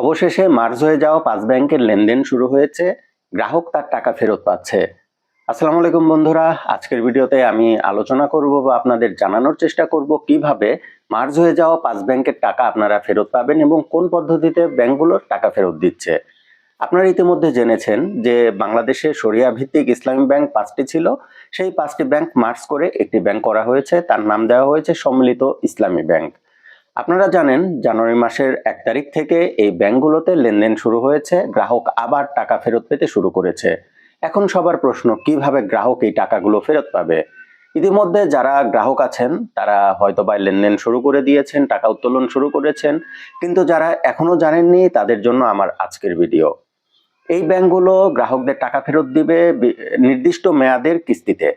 অবশেষে মার্জ হয়ে যাওয়া পাঁচ ব্যাংকের লেনদেন শুরু হয়েছে। গ্রাহক তার টাকা ফেরত পাচ্ছে। আসসালামু আলাইকুম বন্ধুরা, আজকের ভিডিওতে আমি আলোচনা করব বা আপনাদের জানানোর চেষ্টা করব কীভাবে মার্জ হয়ে যাওয়া পাঁচ ব্যাংকের টাকা আপনারা ফেরত পাবেন এবং কোন পদ্ধতিতে ব্যাংকগুলোর টাকা ফেরত দিচ্ছে। আপনারা ইতিমধ্যে জেনেছেন যে বাংলাদেশে সরিয়া ভিত্তিক ইসলামী ব্যাংক পাঁচটি ছিল। সেই পাঁচটি ব্যাংক মার্জ করে একটি ব্যাংক করা হয়েছে। তার নাম দেওয়া হয়েছে সম্মিলিত ইসলামী ব্যাংক। আপনারা জানেন, জানুয়ারি মাসের এক তারিখ থেকে এই ব্যাংকগুলোতে লেনদেন শুরু হয়েছে, গ্রাহক আবার টাকা ফেরত পেতে শুরু করেছে। এখন সবার প্রশ্ন, কীভাবে গ্রাহক এই টাকাগুলো ফেরত পাবে? ইতিমধ্যে যারা গ্রাহক আছেন, তারা হয়তো বা লেনদেন শুরু করে দিয়েছেন, টাকা উত্তোলন শুরু করেছেন, কিন্তু যারা এখনও জানেননি, তাদের জন্য আমার আজকের ভিডিও। এই ব্যাংকগুলো গ্রাহকদের টাকা ফেরত দিবে নির্দিষ্ট মেয়াদের কিস্তিতে।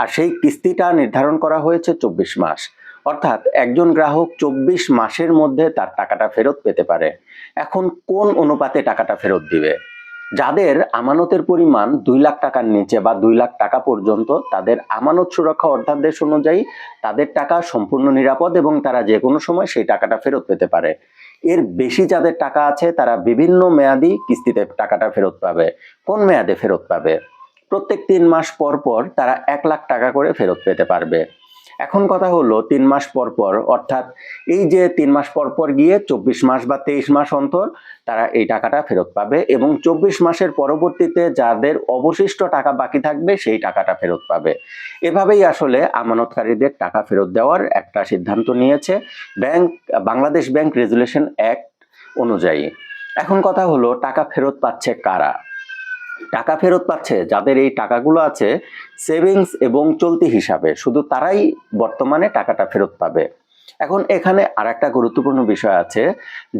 আর সেই কিস্তিটা নির্ধারণ করা হয়েছে চব্বিশ মাস। অর্থাৎ একজন গ্রাহক চব্বিশ মাসের মধ্যে তার টাকাটা ফেরত পেতে পারে। এখন কোন অনুপাতে টাকাটা ফেরত দিবে? যাদের আমানতের পরিমাণ দুই লাখ টাকার নিচে বা দুই লাখ টাকা পর্যন্ত, তাদের আমানত সুরক্ষা অধ্যাদেশ অনুযায়ী তাদের টাকা সম্পূর্ণ নিরাপদ এবং তারা যে কোনো সময় সেই টাকাটা ফেরত পেতে পারে। এর বেশি যাদের টাকা আছে, তারা বিভিন্ন মেয়াদি কিস্তিতে টাকাটা ফেরত পাবে। কোন মেয়াদে ফেরত পাবে? প্রত্যেক তিন মাস পর পর তারা এক লাখ টাকা করে ফেরত পেতে পারবে। এখন কথা হলো তিন মাস পর পর, অর্থাৎ এই যে তিন মাস পর পর গিয়ে চব্বিশ মাস বা তেইশ মাস অন্তর তারা এই টাকাটা ফেরত পাবে এবং চব্বিশ মাসের পরবর্তীতে যাদের অবশিষ্ট টাকা বাকি থাকবে সেই টাকাটা ফেরত পাবে। এভাবেই আসলে আমানতকারীদের টাকা ফেরত দেওয়ার একটা সিদ্ধান্ত নিয়েছে bank, Bangladesh bank resolution act অনুযায়ী। এখন কথা হলো, টাকা ফেরত পাচ্ছে কারা? টাকা ফেরত পাচ্ছে, যাদের এই টাকাগুলো আছে সেভিংস এবং চলতি হিসাবে, শুধু তারাই বর্তমানে টাকাটা ফেরত পাবে। এখন এখানে আর একটা গুরুত্বপূর্ণ বিষয় আছে।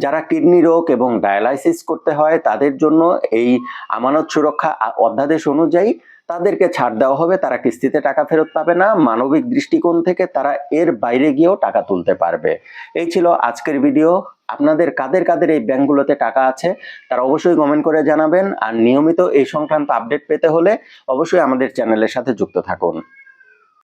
যারা কিডনি রোগ এবং ডায়ালাইসিস করতে হয়, তাদের জন্য এই আমানত সুরক্ষা অধ্যাদেশ অনুযায়ী তাদেরকে ছাড় দেওয়া হবে। তারা কিস্তিতে টাকা ফেরত পাবে না। মানবিক দৃষ্টিকোণ থেকে তারা এর বাইরে গিয়েও টাকা তুলতে পারবে। এই ছিল আজকের ভিডিও। আপনাদের কাদের কাদের এই ব্যাংকগুলোতে টাকা আছে, তারা অবশ্যই কমেন্ট করে জানাবেন। আর নিয়মিত এই সংক্রান্ত আপডেট পেতে হলে অবশ্যই আমাদের চ্যানেলের সাথে যুক্ত থাকুন।